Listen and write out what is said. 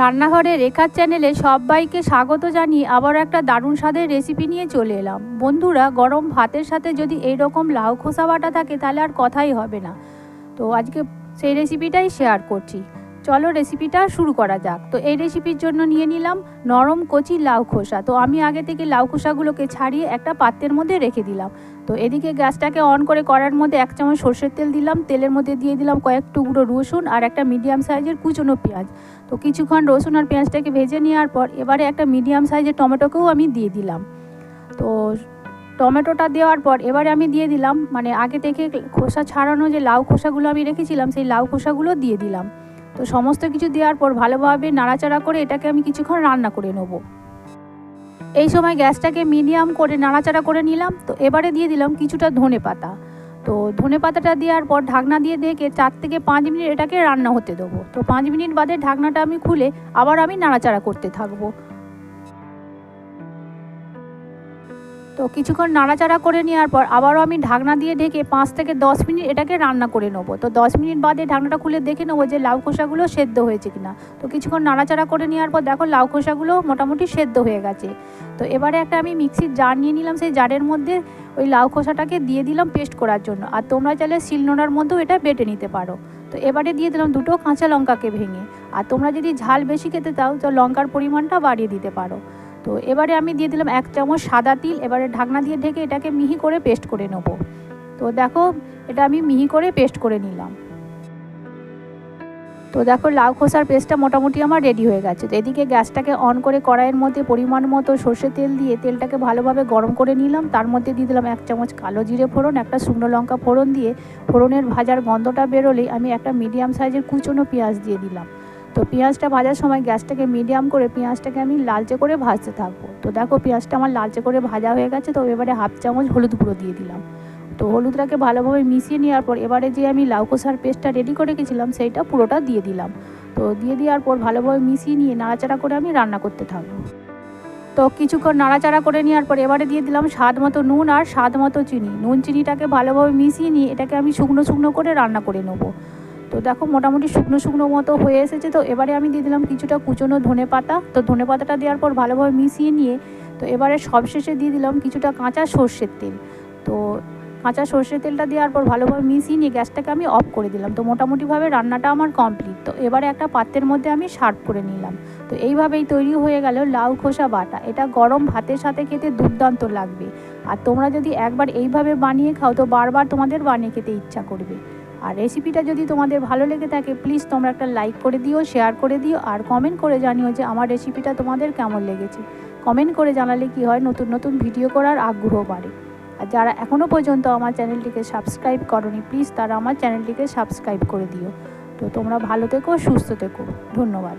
রান্নাঘরে রেখার চ্যানেলে সবাইকে স্বাগত জানিয়ে আবার একটা দারুণ স্বাদের রেসিপি নিয়ে চলে এলাম। বন্ধুরা, গরম ভাতের সাথে যদি এই রকম লাউ খোসা বাটা থাকে, তাহলে আর কথাই হবে না। তো আজকে সেই রেসিপিটাই শেয়ার করছি। চলো রেসিপিটা শুরু করা যাক। তো এই রেসিপির জন্য নিয়ে নিলাম নরম কচি লাউ খোসা। তো আমি আগে থেকে লাউ খোসাগুলোকে ছাড়িয়ে একটা পাত্রের মধ্যে রেখে দিলাম। তো এদিকে গ্যাসটাকে অন করে করার মধ্যে এক চামচ সর্ষের তেল দিলাম। তেলের মধ্যে দিয়ে দিলাম কয়েক টুকরো রসুন আর একটা মিডিয়াম সাইজের কুচনো পেঁয়াজ। তো কিছুক্ষণ রসুন আর পেঁয়াজটাকে ভেজে নেওয়ার পর এবারে একটা মিডিয়াম সাইজের টমেটোকেও আমি দিয়ে দিলাম। তো টমেটোটা দেওয়ার পর এবারে আমি দিয়ে দিলাম মানে আগে থেকে খোসা ছাড়ানো যে লাউ খোসাগুলো আমি রেখেছিলাম, সেই লাউ খোসাগুলো দিয়ে দিলাম। তো সমস্ত কিছু দেওয়ার পর ভালোভাবে নাড়াচাড়া করে এটাকে আমি কিছুক্ষণ রান্না করে নেব। এই সময় গ্যাসটাকে মিডিয়াম করে নাড়াচাড়া করে নিলাম। তো এবারে দিয়ে দিলাম কিছুটা ধনে পাতা। তো ধনে পাতাটা দেওয়ার পর ঢাকনা দিয়ে দেখে চার থেকে পাঁচ মিনিট এটাকে রান্না হতে দেবো। তো পাঁচ মিনিট বাদে ঢাকনাটা আমি খুলে আবার আমি নাড়াচাড়া করতে থাকব। তো কিছুক্ষণ নাড়াচাড়া করে নেওয়ার পর আবারও আমি ঢাকনা দিয়ে ঢেকে পাঁচ থেকে দশ মিনিট এটাকে রান্না করে নেব। তো দশ মিনিট বাদে ঢাকনাটা খুলে দেখে নেব যে লাউ খোসাগুলো সেদ্ধ হয়েছে কিনা। তো কিছুক্ষণ নাড়াচাড়া করে নেওয়ার পর দেখো লাউ খোসাগুলো মোটামুটি সেদ্ধ হয়ে গেছে। তো এবারে একটা আমি মিক্সির জার নিয়ে নিলাম, সেই জারের মধ্যে ওই লাউ খোসাটাকে দিয়ে দিলাম পেস্ট করার জন্য। আর তোমরা চাইলে শিলনোড়ার মধ্যেও এটা বেটে নিতে পারো। তো এবারে দিয়ে দিলাম দুটো কাঁচা লঙ্কাকে ভেঙে। আর তোমরা যদি ঝাল বেশি খেতে চাও, তো লঙ্কার পরিমাণটা বাড়িয়ে দিতে পারো। তো এবারে আমি দিয়ে দিলাম এক চামচ সাদা তিল, এবারে ঢাকনা দিয়ে ঢেকে এটাকে মিহি করে পেস্ট করে নেব। তো দেখো, এটা আমি মিহি করে পেস্ট করে নিলাম। তো দেখো, লাউ খোসার পেস্টটা মোটামুটি আমার রেডি হয়ে গেছে। তো এদিকে গ্যাসটাকে অন করে কড়াইয়ের মধ্যে পরিমাণ মতো সর্ষে তেল দিয়ে তেলটাকে ভালোভাবে গরম করে নিলাম। তার মধ্যে দিয়ে দিলাম এক চামচ কালো জিরে ফোড়ন, একটা শুকনো লঙ্কা ফোড়ন দিয়ে ফোড়নের ভাজার গন্ধটা বেরোলেই আমি একটা মিডিয়াম সাইজের কুচনো পেঁয়াজ দিয়ে দিলাম। তো পেঁয়াজটা ভাজার সময় গ্যাসটাকে মিডিয়াম করে পেঁয়াজটাকে আমি লালচে করে ভাজতে থাকব। তো দেখো পেঁয়াজটা আমার লালচে করে ভাজা হয়ে গেছে, তো এবারে হাফ চামচ হলুদ গুঁড়ো দিয়ে দিলাম। তো হলুদটাকে ভালোভাবে মিশিয়ে নেওয়ার পর এবারে যে আমি লাউ কষার পেস্টটা রেডি করে রেখেছিলাম, সেইটা পুরোটা দিয়ে দিলাম। তো দিয়ে দেওয়ার পর ভালোভাবে মিশিয়ে নিয়ে নাড়াচাড়া করে আমি রান্না করতে থাকব। তো কিছুক্ষণ নাড়াচাড়া করে নেওয়ার পর এবারে দিয়ে দিলাম স্বাদ মতো নুন আর স্বাদ মতো চিনি। নুন, চিনিটাকে ভালোভাবে মিশিয়ে নিয়ে এটাকে আমি শুকনো শুকনো করে রান্না করে নেব। তো দেখো মোটামুটি শুকনো শুকনো মতো হয়ে এসেছে। তো এবারে আমি দিয়ে দিলাম কিছুটা কুচনো ধনে পাতা। তো ধনে পাতাটা দেওয়ার পর ভালোভাবে মিশিয়ে নিয়ে, তো এবারে সবশেষে দিয়ে দিলাম কিছুটা কাঁচা সর্ষের তেল। তো কাঁচা সর্ষের তেলটা দেওয়ার পর ভালোভাবে মিশিয়ে নিয়ে গ্যাসটাকে আমি অফ করে দিলাম। তো মোটামুটিভাবে রান্নাটা আমার কমপ্লিট। তো এবারে একটা পাত্রের মধ্যে আমি সার্ভ করে নিলাম। তো এইভাবেই তৈরি হয়ে গেল লাউ খোসা বাটা। এটা গরম ভাতের সাথে খেতে দুর্দান্ত লাগবে। আর তোমরা যদি একবার এইভাবে বানিয়ে খাও, তো বারবার তোমাদের বানিয়ে খেতে ইচ্ছা করবে। আর রেসিপিটা যদি তোমাদের ভালো লেগে থাকে প্লিজ তোমরা একটা লাইক করে দিও শেয়ার করে দিও, আর কমেন্ট করে জানিও যে আমার রেসিপিটা তোমাদের কেমন লেগেছে। কমেন্ট করে জানালে কি হয়, নতুন নতুন ভিডিও করার আগ্রহ বাড়ে। আর যারা এখনও পর্যন্ত আমার চ্যানেলটিকে সাবস্ক্রাইব করনি প্লিজ তারা আমার চ্যানেলটিকে সাবস্ক্রাইব করে দিও। তো তোমরা ভালো থেকো, সুস্থ থেকো। ধন্যবাদ।